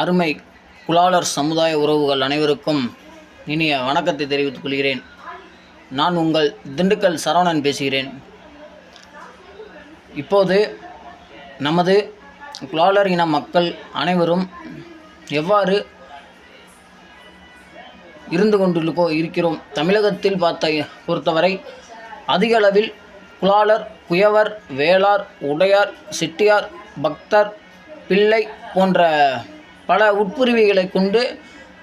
அருமை குலாளர் சமுதாய உறவுகள் அனைவருக்கும் இனிய வணக்கத்தை தெரிவித்துக் கொள்கிறேன். நான் உங்கள் திண்டுக்கல் சரவணன் பேசுகிறேன். இப்போது நமது குலாளர் இன மக்கள் அனைவரும் எவ்வாறு இருந்து கொண்டுள்ளோ இருக்கிறோம்? தமிழகத்தில் பார்த்த பொறுத்தவரை அதிக அளவில் குலாளர் குயவர் வேளார் உடையார் செட்டியார் பக்தர் பிள்ளை போன்ற பல உட்பிரிவுகளை கொண்டு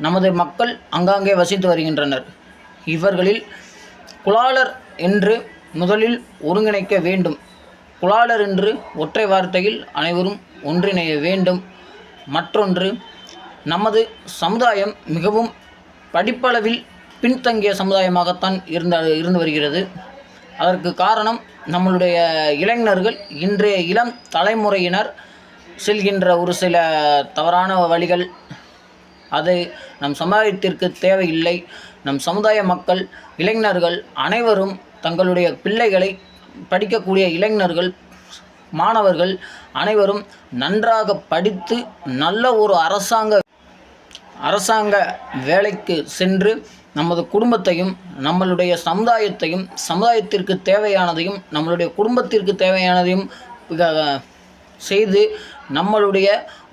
நமது மக்கள் அங்காங்கே வசித்து வருகின்றனர். இவர்களில் குலாளர் என்று முதலில் ஒருங்கிணைக்க வேண்டும். குலாளர் என்று ஒற்றை வார்த்தையில் அனைவரும் ஒன்றிணைய வேண்டும். மற்றொன்று நமது சமுதாயம் மிகவும் படிப்பளவில் பின்தங்கிய சமுதாயமாகத்தான் இருந்த இருந்து வருகிறது. அதற்கு காரணம் நம்மளுடைய இளைஞர்கள் இன்றைய இளம் தலைமுறையினர் செல்கின்ற ஒரு சில தவறான வழிகள். அது நம் சமுதாயத்திற்கு தேவையில்லை. நம் சமுதாய மக்கள் இளைஞர்கள் அனைவரும் தங்களுடைய பிள்ளைகளை படிக்கக்கூடிய இளைஞர்கள் மாணவர்கள் அனைவரும் நன்றாக படித்து நல்ல ஒரு அரசாங்க அரசாங்க வேலைக்கு சென்று நமது குடும்பத்தையும் நம்மளுடைய சமுதாயத்தையும் சமுதாயத்திற்கு தேவையானதையும் நம்மளுடைய குடும்பத்திற்கு தேவையானதையும் செய்து நம்மளுடைய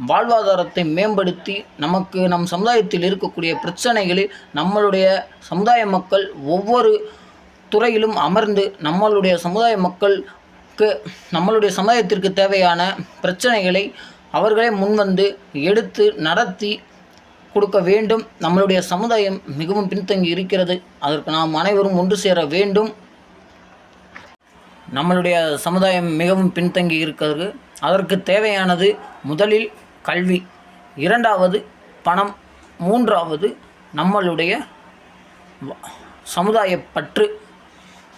வாழ்வாதாரத்தை மேம்படுத்தி நமக்கு நம் சமுதாயத்தில் இருக்கக்கூடிய பிரச்சனைகளில் நம்மளுடைய சமுதாய மக்கள் ஒவ்வொரு துறையிலும் அமர்ந்து நம்மளுடைய சமுதாய மக்களுக்கு நம்மளுடைய சமுதாயத்திற்கு தேவையான பிரச்சனைகளை அவர்களே முன்வந்து எடுத்து நடத்தி கொடுக்க வேண்டும். நம்மளுடைய சமுதாயம் மிகவும் பின்தங்கி இருக்கிறது. அதற்கு நாம் அனைவரும் ஒன்று சேர வேண்டும். நம்மளுடைய சமுதாயம் மிகவும் பின்தங்கி இருக்கிறது. அதற்கு தேவையானது முதலில் கல்வி இரண்டாவது பணம் மூன்றாவது நம்மளுடைய சமுதாய பற்று.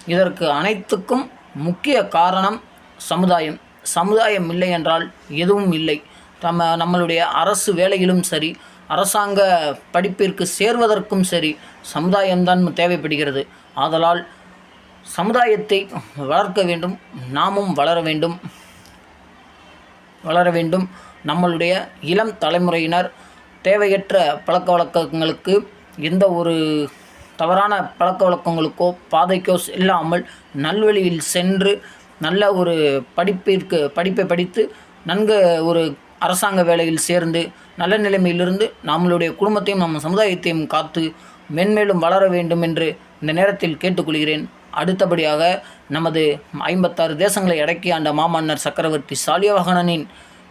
இதற்கு அனைத்துக்கும் முக்கிய காரணம் சமுதாயம். சமுதாயம் இல்லை என்றால் எதுவும் இல்லை. நம்ம நம்மளுடைய அரசு வேலையிலும் சரி அரசாங்க படிப்பிற்கு சேர்வதற்கும் சரி சமுதாயம்தான் தேவைப்படுகிறது. ஆதலால் சமுதாயத்தை வளர்க்க வேண்டும் நாமும் வளர வேண்டும். வளர வேண்டும். நம்மளுடைய இளம் தலைமுறையினர் தேவையற்ற பழக்க வழக்கங்களுக்கு எந்த ஒரு தவறான பழக்க வழக்கங்களுக்கோ பாதைக்கோ இல்லாமல் நல்வழியில் சென்று நல்ல ஒரு படிப்பிற்கு படிப்பை படித்து நன்கு ஒரு அரசாங்க வேலையில் சேர்ந்து நல்ல நிலைமையிலிருந்து நம்மளுடைய குடும்பத்தையும் நம்ம சமுதாயத்தையும் காத்து மென்மேலும் வளர வேண்டும் என்று இந்த நேரத்தில் கேட்டுக்கொள்கிறேன். அடுத்தபடியாக நமது ஐம்பத்தாறு தேசங்களை அடக்கி ஆண்ட மாமன்னர் சக்கரவர்த்தி சாலியவாகனனின்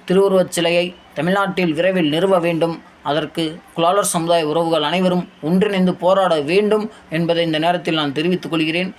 திருவுருவச் சிலையை தமிழ்நாட்டில் விரைவில் நிறுவ வேண்டும். அதற்கு குலாலர் சமுதாய உறவுகள் அனைவரும் ஒன்றிணைந்து போராட வேண்டும் என்பதை இந்த நேரத்தில் நான் தெரிவித்துக் கொள்கிறேன்.